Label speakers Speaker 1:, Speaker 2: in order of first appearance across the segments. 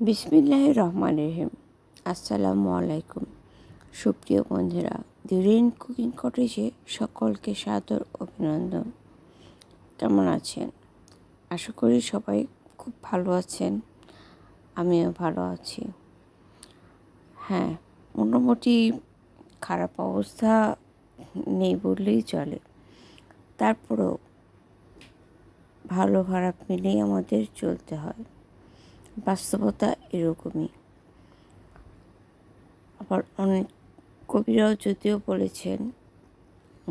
Speaker 1: বিসমিল্লাহ রহমান রহিম আসসালামু আলাইকুম। সুপ্রিয় বন্ধুরা রেন কুকিং কটেজে সকলকে সাদর অভিনন্দন। কেমন আছেন? আশা করি সবাই খুব ভালো আছেন, আমিও ভালো আছি। হ্যাঁ মোটামুটি খারাপ অবস্থা নেই বললেই চলে। তারপরেও ভালো খারাপ মিলেই আমাদের চলতে হয়। বাস্তবতা এরকমই। আবার অনেক কবিরাও যদিও বলেছেন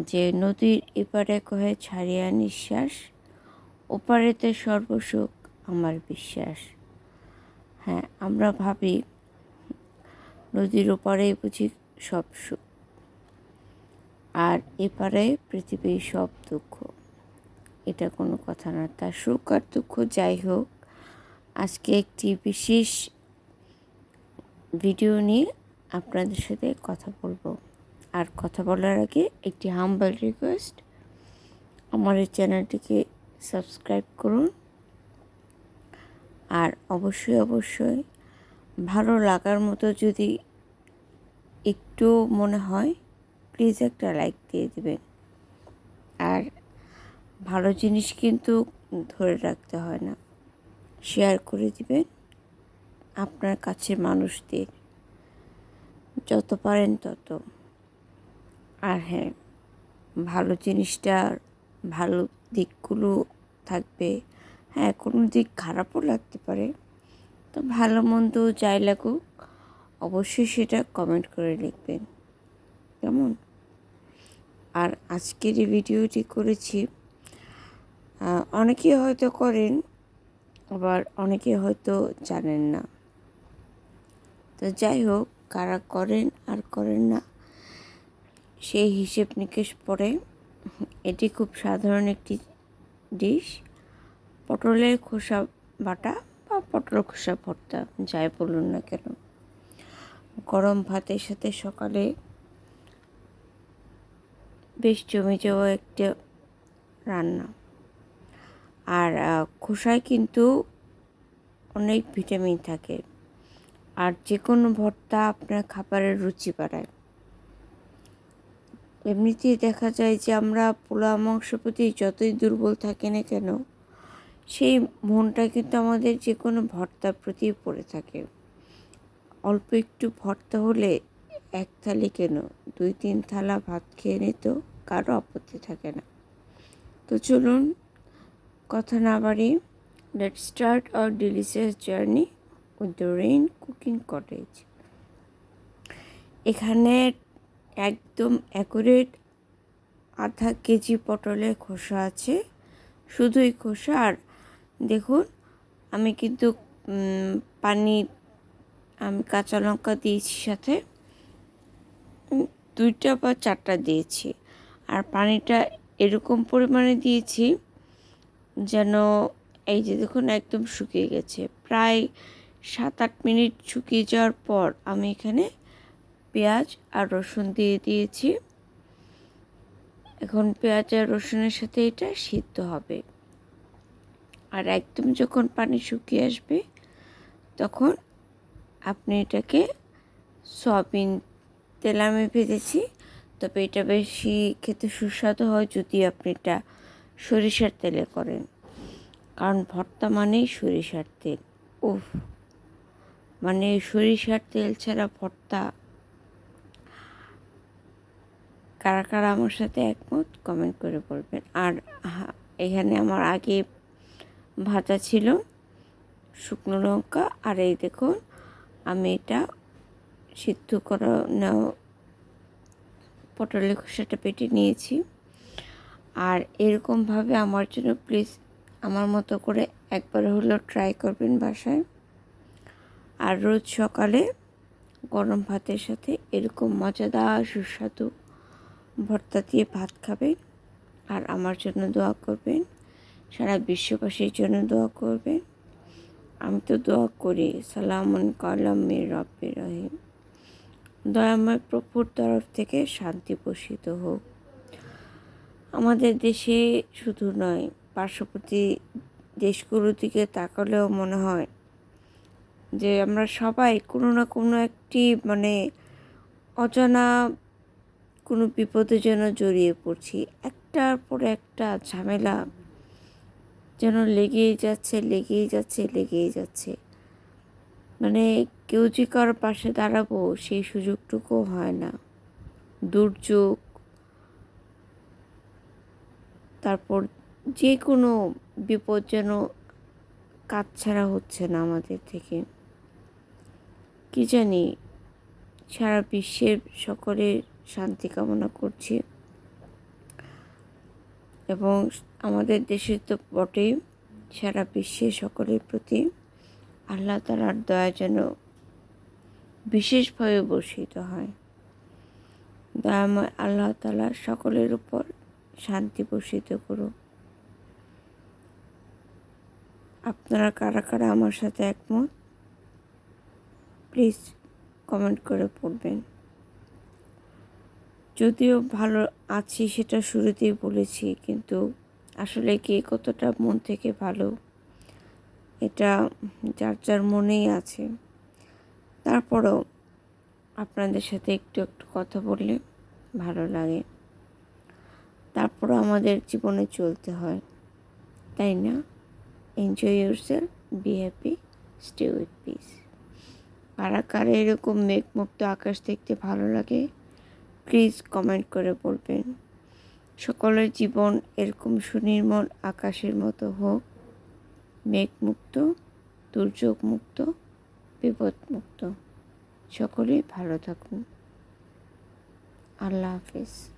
Speaker 1: যে, নদীর এপারে কহে ছাড়িয়া নিঃশ্বাস, ওপারেতে সর্বসুখ আমার বিশ্বাস। হ্যাঁ আমরা ভাবি নদীর ওপারেই বুঝি সব সুখ, আর এপারে পৃথিবীর সব দুঃখ। এটা কোনো কথা না। তার সুখ আর দুঃখ যাই হোক আজকে একটি বিশেষ ভিডিও নিয়ে আপনাদের সাথে কথা বলব। আর কথা বলার আগে একটি হাম্বল রিকোয়েস্ট আমার এই চ্যানেলটিকে সাবস্ক্রাইব করুন। আর অবশ্যই অবশ্যই ভালো লাগার মতো যদি একটু মনে হয় প্লিজ একটা লাইক দিয়ে দেবেন। আর ভালো জিনিস কিন্তু ধরে রাখতে হয় না। শেয়ার করে দিবেন আপনার কাছের মানুষদের। যত পারেন তত। আর হ্যাঁ ভালো জিনিসটার ভালো দিকগুলো থাকবে। হ্যাঁ কোনো দিক খারাপও লাগতে পারে। তো ভালো মন্দ যাই লাগুক, অবশ্যই সেটা কমেন্ট করে লিখবেন। কেমন? আর আজকের এই ভিডিওটি করেছি। অনেকেই হয়তো করেন আবার অনেকে হয়তো জানেন না। তো যাই হোক, কারা করেন আর করেন না, সেই হিসেব নিকেশ পরে। এটি খুব সাধারণ একটি ডিশ, পটলের খোসা বাটা বা পটল খোসা ভর্তা, যাই বলুন না কেন। গরম ভাতের সাথে সকালে বেশ জমে যাওয়া একটা রান্না। আর খোসায় কিন্তু অনেক ভিটামিন থাকে। আর যে কোনো ভর্তা আপনার খাবারের রুচি বাড়ায়। এমনিতেই দেখা যায় যে আমরা পোলা মাংস প্রতি যতই দুর্বল থাকি না কেন, সেই মনটা কিন্তু আমাদের যে কোনো ভর্তার প্রতি পড়ে থাকে। অল্প একটু ভর্তা হলে এক থালি কেন? দুই, তিন থালা ভাত খেয়ে নিত কারও আপত্তি থাকে না। তো চলুন কথা না বাড়ি let start our delicious journey with the rain cooking cottage এখানে একদম অ্যাকুরেট আধা কেজি পটলের খোসা আছে। শুধুই খোসা আর দেখুন, আমি কিন্তু পানি, আমি কাঁচা লঙ্কা দিয়েছি সাথে। দুইটা বা চারটা দিয়েছি। আর পানিটা এরকম পরিমাণে দিয়েছি যেন এই যে দেখুন, একদম শুকিয়ে গেছে। প্রায় সাত আট মিনিট শুকিয়ে যাওয়ার পর আমি এখানে পেঁয়াজ আর রসুন দিয়ে দিয়েছি। এখন পেঁয়াজ আর রসুনের সাথে এটা সিদ্ধ হবে। আর একদম যখন পানি শুকিয়ে আসবে, তখন আপনি এটাকে সয়াবিন তেল আমি ভেজেছি। তবে এটা বেশি খেতে সুস্বাদু হয় যদি আপনি এটা সরিষার তেলে করেন। কারণ ভর্তা মানেই সরিষার তেল। উফ মানে সরিষার তেল ছাড়া ভর্তা। কারা কারা আমার সাথে একমত কমেন্ট করে বলবেন। আর এখানে আমার আগে ভাজা ছিল শুকনো লঙ্কা। আর এই দেখুন, আমি এটা সিদ্ধ করা পটলের খোসাটা পেটে নিয়েছি। আর এরকমভাবে আমার জন্য প্লিজ আমার মতো করে একবার হলেও ট্রাই করবেন বাসায়। আর রোজ সকালে গরম ভাতের সাথে এরকম মজাদার সুস্বাদু ভর্তা দিয়ে ভাত খাবেন আর আমার জন্য দোয়া করবেন, সারা বিশ্ববাসীর জন্য দোয়া করবেন। আমি তো দোয়া করি, সালামন কালাম মের রব্বে রহিম দয়াময় প্রভুর তরফ থেকে শান্তি পোষিত হোক। আমাদের দেশে শুধু নয়, পার্শ্ববর্তী দেশগুলোর দিকে তাকালেও মনে হয় যে আমরা সবাই কোনো না কোনো একটি মানে অজানা কোনো বিপদের জন্য জড়িয়ে পড়ছি। একটার পর একটা ঝামেলা যেন লেগেই যাচ্ছে লেগেই যাচ্ছে লেগেই যাচ্ছে। মানে কেউ যে কারোর পাশে দাঁড়াবো সেই সুযোগটুকু হয় না। দুর্যোগ তারপর যে কোনো বিপদ যেন কাজ ছাড়া হচ্ছে না আমাদের থেকে। কি জানি, সারা বিশ্বের সকলের শান্তি কামনা করছি। এবং আমাদের দেশের তো বটেই সারা বিশ্বের সকলের প্রতি আল্লাহ তালার দয়া যেন বিশেষভাবে বর্ষিত হয়। দয়াময় আল্লাহ তালা সকলের উপর শান্তি বর্ষিত করুক আপনারা কারা কারা আমার সাথে একমত? প্লিজ কমেন্ট করে পড়বেন। যদিও ভালো আছি সেটা শুরুতেই বলেছি, কিন্তু আসলে কে কতটা মন থেকে ভালো, এটা যার যার মনেই আছে। তারপরও আপনাদের সাথে একটু একটু কথা বললে ভালো লাগে। তারপরও আমাদের জীবনে চলতে হয়। তাই না? Enjoy yourself be happy stay with peace কারা কারা এরকম মেঘমুক্ত আকাশ দেখতে ভালো লাগে? প্লিজ কমেন্ট করে বলবেন। সকলের জীবন এরকম সুনির্মল আকাশের মতো হোক। মেঘমুক্ত, দুর্যোগমুক্ত, বিপদমুক্ত। সকলেই ভালো থাকুন। আল্লাহ হাফিজ।